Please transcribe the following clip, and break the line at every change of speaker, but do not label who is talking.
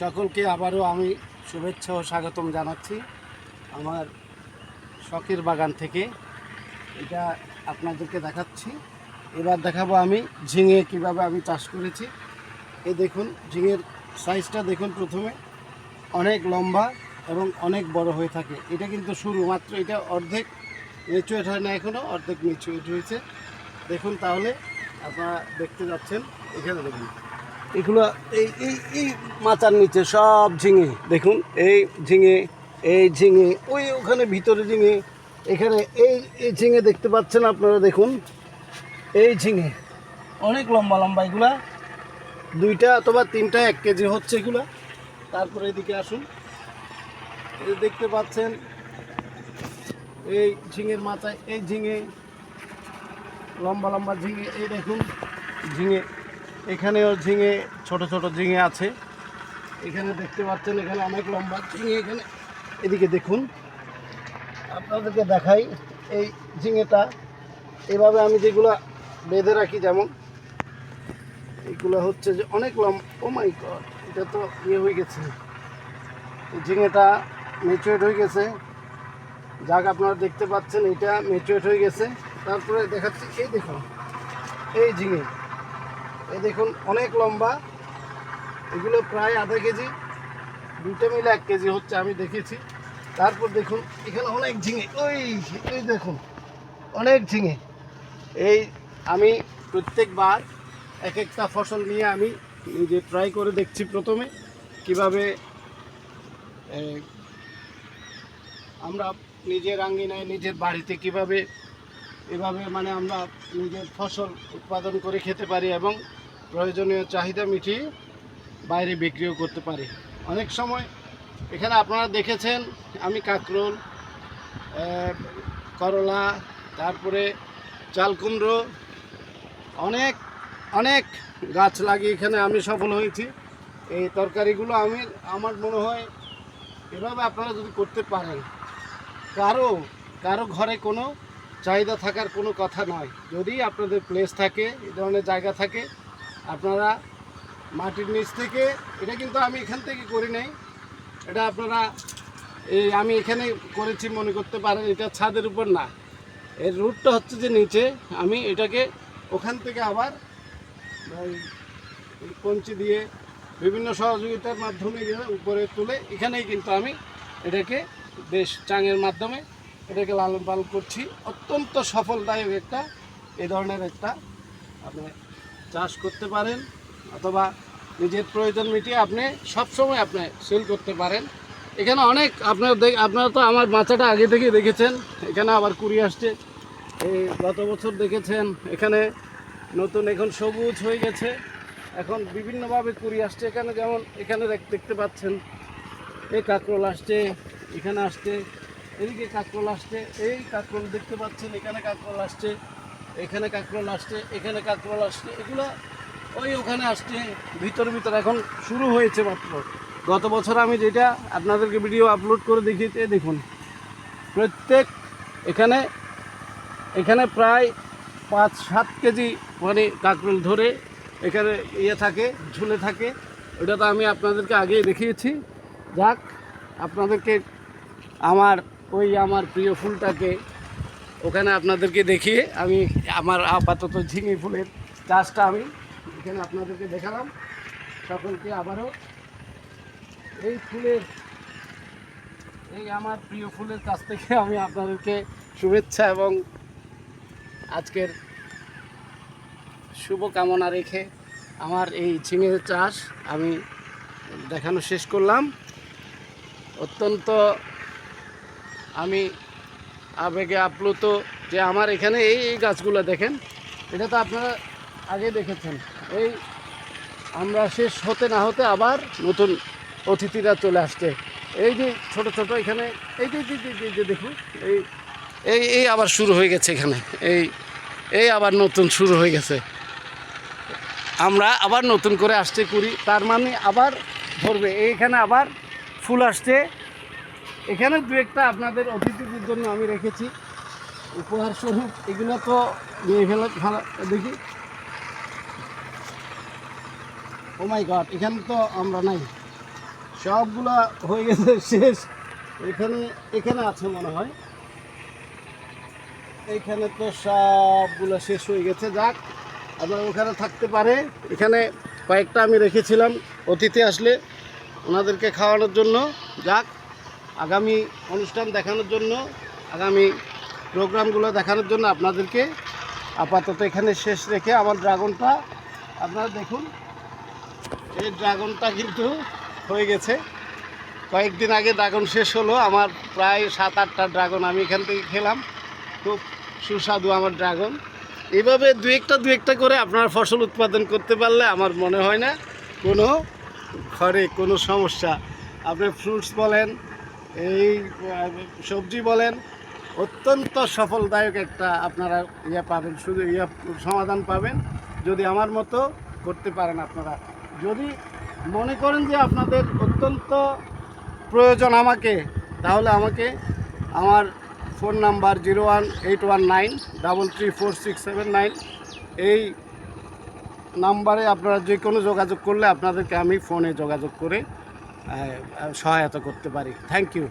সকলকে আবারও আমি শুভেচ্ছা ও স্বাগতম জানাচ্ছি আমার শখের বাগান থেকে। এটা আপনাদেরকে দেখাচ্ছি। এবার দেখাবো আমি ঝিঙে কীভাবে আমি চাষ করেছি। এ দেখুন, ঝিঙের সাইজটা দেখুন প্রথমে। অনেক লম্বা এবং অনেক বড় হয়ে থাকে। এটা কিন্তু শুরু, মাত্র এটা অর্ধেক মেচুয়েট হয় না এখনও অর্ধেক মেচুয়েট হয়েছে। দেখুন তাহলে আপনারা দেখতে যাচ্ছেন। এখানে দেখুন। এগুলো এই এই এই মাচার নিচে সব ঝিঙে, দেখুন, এই ঝিঙে এই ঝিঙে, ওই ওখানে ভিতরে ঝিঙে, এখানে এই এই ঝিঙে দেখতে পাচ্ছেন আপনারা, দেখুন, এই ঝিঙে, অনেক লম্বা লম্বা এগুলা, দুইটা অথবা তিনটা এক কেজি হচ্ছে এগুলা, তারপরে এদিকে আসুন দেখতে পাচ্ছেন, এই ঝিঙের মাথায় এই ঝিঙে, লম্বা লম্বা ঝিঙে, এই দেখুন, ঝিঙে এখানেও ঝিঙে, ছোট ছোট ঝিঙে আছে। এখানে দেখতে পাচ্ছেন, এখানে অনেক লম্বা ঝিঙে এখানে। এদিকে দেখুন, আপনাদেরকে দেখাই এই ঝিঙেটা। এভাবে আমি যেগুলো বেঁধে রাখি, যেমন এগুলো হচ্ছে যে অনেক লম্বা। ও গড এটা তো ইয়ে হয়ে গেছে। ঝিঙেটা মেচুয়েট হয়ে গেছে। যাক, আপনারা দেখতে পাচ্ছেন, এটা মেচুয়েট হয়ে গেছে। তারপরে দেখাচ্ছি, এই দেখুন, এই ঝিঙে। এই দেখুন, অনেক লম্বা। এগুলো প্রায় আধা কেজি, দুইটা মিলে এক কেজি হচ্ছে, আমি দেখেছি তারপর দেখুন, এখানে অনেক ঝিঙে। ওই, এই দেখুন, অনেক ঝিঙে। এই আমি প্রত্যেকবার এক একটা ফসল নিয়ে আমি নিজে ট্রাই করে দেখছি প্রথমে, কীভাবে আমরা নিজের আঙ্গিনায় নিজের বাড়িতে কীভাবে, এভাবে মানে আমরা নিজের ফসল উৎপাদন করে খেতে পারি এবং প্রয়োজনীয় চাহিদা মিটিয়ে বাইরে বিক্রিও করতে পারি। অনেক সময় এখানে আপনারা দেখেছেন, আমি কাঁকরোল করলা, তারপরে চাল কুমড়ো, অনেক অনেক গাছ লাগিয়ে এখানে আমি সফল হয়েছি। এই তরকারিগুলো আমি, আমার মনে হয় এভাবে আপনারা যদি করতে পারেন, কারও কারও ঘরে কোনো চাহিদা থাকার কোনো কথা নয়। যদি আপনাদের প্লেস থাকে, এই ধরনের জায়গা থাকে আপনারা মাটির নিচ থেকে, এটা কিন্তু আমি এখান থেকে করি নাই। এটা আপনারা এই আমি এখানে করেছি মনে করতে পারেন, এটা ছাদের উপর না। এর রুটটা হচ্ছে যে নিচে, আমি এটাকে ওখান থেকে আবার কঞ্চি দিয়ে বিভিন্ন সহযোগিতার মাধ্যমে উপরে তুলে এখানেই কিন্তু আমি এটাকে বেশ চাঙের মাধ্যমে এটাকে লালন পালন করছি। অত্যন্ত সফলদায়ক একটা, এ ধরনের একটা আপনি চাষ করতে পারেন অথবা নিজের প্রয়োজন মিটিয়ে আপনি সবসময় আপনি সেল করতে পারেন। এখানে অনেক আপনার আপনারা তো আমার মাচাটা আগে থেকেই দেখেছেন। এখানে আবার কুড়ি আসছে। এই গত বছর দেখেছেন, এখানে নতুন এখন সবুজ হয়ে গেছে। এখন বিভিন্নভাবে কুড়ি আসছে। এখানে যেমন, এখানে দেখতে পাচ্ছেন। এই কাঁকরোল আসছে, এখানে আসছে, এদিকে কাঁকরোল আসছে, এই কাঁকরোল দেখতে পাচ্ছেন, এখানে কাঁকরোল আসছে। এখানে কাঁকরোল আসছে, এখানে কাঁকরোল আসছে, এগুলো ওই ওখানে আসছে, ভিতর ভিতর। এখন শুরু হয়েছে মাত্র। গত বছর আমি যেটা আপনাদেরকে ভিডিও আপলোড করে দেখিয়েছি দেখুন। প্রত্যেক এখানে এখানে প্রায় পাঁচ, সাত কেজি মানে কাঁকরোল ধরে এখানে ইয়ে থাকে, ঝুলে থাকে। ওটা তো আমি আপনাদেরকে আগেই দেখিয়েছি। যাক, আপনাদেরকে আমার, ওই আমার প্রিয় ফুলটাকে ওখানে আপনাদেরকে দেখিয়ে আমি আমার আপাতত ঝিঙে ফুলের চাষটা আমি এখানে আপনাদেরকে দেখালাম। সকলকে আবারও এই ফুলের, এই আমার প্রিয় ফুলের কাছ থেকে আমি আপনাদেরকে শুভেচ্ছা এবং আজকের শুভ কামনা রেখে আমার এই ঝিঙের চাষ আমি দেখানো শেষ করলাম। অত্যন্ত আমি আবেগে আপ্লুত যে আমার এখানে এই এই গাছগুলো দেখেন। এটা তো আপনারা আগে দেখেছেন। এই আমরা শেষ হতে না হতে আবার নতুন অতিথিরা চলে আসছে। এই যে ছোট ছোট এখানে, এই যে যে দেখুন, এই এই এই আবার শুরু হয়ে গেছে এখানে। এই এই আবার নতুন শুরু হয়ে গেছে। আমরা আবার নতুন করে আসতে করি, তার মানে আবার ধরবে। এইখানে আবার ফুল আসছে। এখানে দু একটা আপনাদের অতিথিদের জন্য আমি রেখেছি। উপহার স্বরূপ, এগুলো তো নিয়ে ফেলে দেখি। ও মাই গড এখানে তো আমরা নাই। সবগুলা হয়ে গেছে, শেষ। এখানে এখানে আছে মনে হয়। এইখানে তো সবগুলো শেষ হয়ে গেছে, যাক, আপনার ওখানে থাকতে পারে। এখানে কয়েকটা আমি রেখেছিলাম, অতিথি আসলে, ওনাদেরকে খাওয়ানোর জন্য। যাক আগামী অনুষ্ঠান দেখানোর জন্য, আগামী প্রোগ্রামগুলো দেখানোর জন্য আপনাদেরকে আপাতত এখানে শেষ রেখে আমার ড্রাগনটা, আপনারা দেখুন, এই ড্রাগনটা কিন্তু হয়ে গেছে। কয়েকদিন আগে ড্রাগন শেষ হলো, আমার প্রায় সাত, আটটা ড্রাগন আমি এখান থেকে খেলাম। খুব সুস্বাদু আমার ড্রাগন। এইভাবে দু একটা দু একটা করে আপনারা ফসল উৎপাদন করতে পারলে আমার মনে হয় না কোনো ঘরে কোনো সমস্যা। আপনি ফ্রুটস বলেন এই সবজি বলেন, অত্যন্ত সফলদায়ক একটা আপনারা ইয়ে পাবেন, শুধু ইয়ে সমাধান পাবেন, যদি আমার মতো করতে পারেন আপনারা। যদি মনে করেন যে আপনাদের অত্যন্ত প্রয়োজন আমাকে, তাহলে আমাকে আমার phone number zero one eight one nine double three four six seven nine, এই নাম্বারে আপনারা যে কোনো যোগাযোগ করলে আপনাদেরকে আমি ফোনে যোগাযোগ করে সহায়তা করতে পারি। Thank you